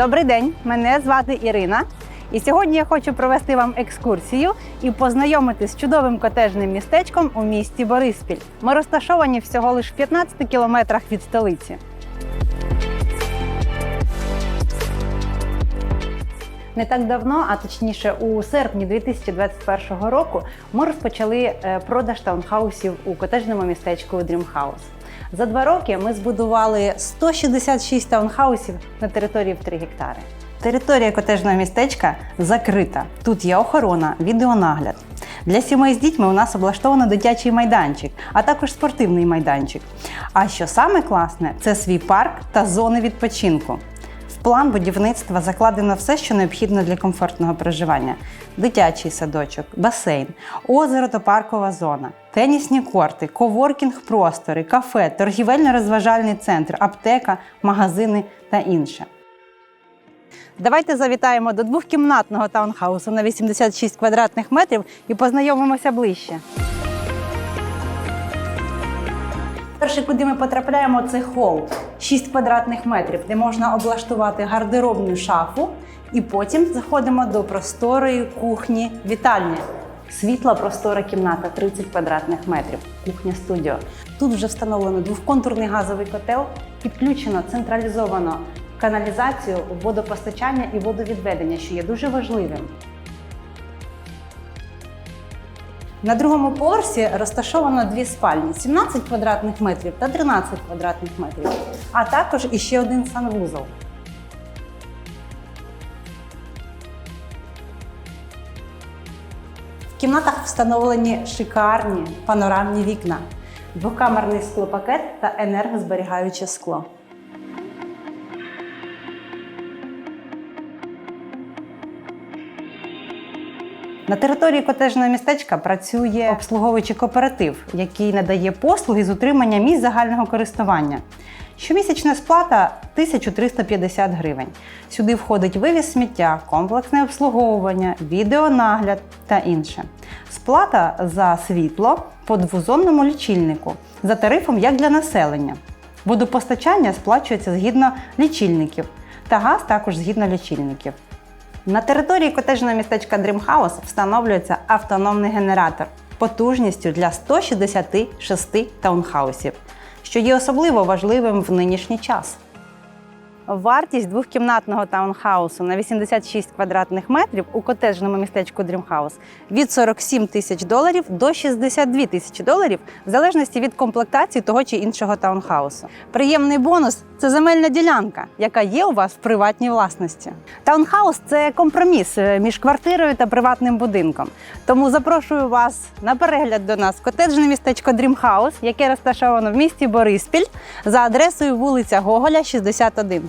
Добрий день, мене звати Ірина. І сьогодні я хочу провести вам екскурсію і познайомити з чудовим котежним містечком у місті Бориспіль. Ми розташовані всього лише в 15 кілометрах від столиці. Не так давно, а точніше у серпні 2021 року, ми розпочали е, продаж таунхаусів у котежному містечку Dream House. За два роки ми збудували 166 таунхаусів на території в 3 гектари. Територія котежного містечка закрита. Тут є охорона, відеонагляд. Для сімей з дітьми у нас облаштовано дитячий майданчик, а також спортивний майданчик. А що саме класне, це свій парк та зони відпочинку. План будівництва закладено все, що необхідно для комфортного проживання: дитячий садочок, басейн, озеро та паркова зона, тенісні корти, коворкінг-простори, кафе, торгівельно-розважальний центр, аптека, магазини та інше. Давайте завітаємо до двохкімнатного таунхаусу на 86 квадратних метрів і познайомимося ближче. Перше, куди ми потрапляємо, це хол 6 квадратних метрів, де можна облаштувати гардеробну шафу, і потім заходимо до просторої кухні вітальні. Світла простора кімната 30 квадратних метрів, кухня студіо. Тут вже встановлено двохконтурний газовий котел, підключено централізовано каналізацію, водопостачання і водовідведення, що є дуже важливим. На другому поверсі розташовано дві спальні 17 квадратних метрів та 13 квадратних метрів, а також іще один санвузол. В кімнатах встановлені шикарні панорамні вікна, двокамерний склопакет та енергозберігаюче скло. На території котежного містечка працює обслуговуючий кооператив, який надає послуги з утримання місць загального користування. Щомісячна сплата 1350 гривень. Сюди входить вивіз сміття, комплексне обслуговування, відеонагляд та інше. Сплата за світло по двозонному лічильнику за тарифом як для населення. Водопостачання сплачується згідно лічильників, та газ також згідно лічильників. На території котежного містечка Дрімхаус встановлюється автономний генератор потужністю для 166 таунхаусів, що є особливо важливим в нинішній час. Вартість двохкімнатного таунхаусу на 86 квадратних метрів у котежному містечку House від 47 тисяч доларів до 62 тисячі доларів, в залежності від комплектації того чи іншого таунхаусу. Приємний бонус це земельна ділянка, яка є у вас в приватній власності. Таунхаус це компроміс е, між квартирою та приватним будинком. Тому запрошую вас на перегляд до нас котеджне містечко House, яке розташовано в місті Бориспіль за адресою вулиця Гоголя, 61.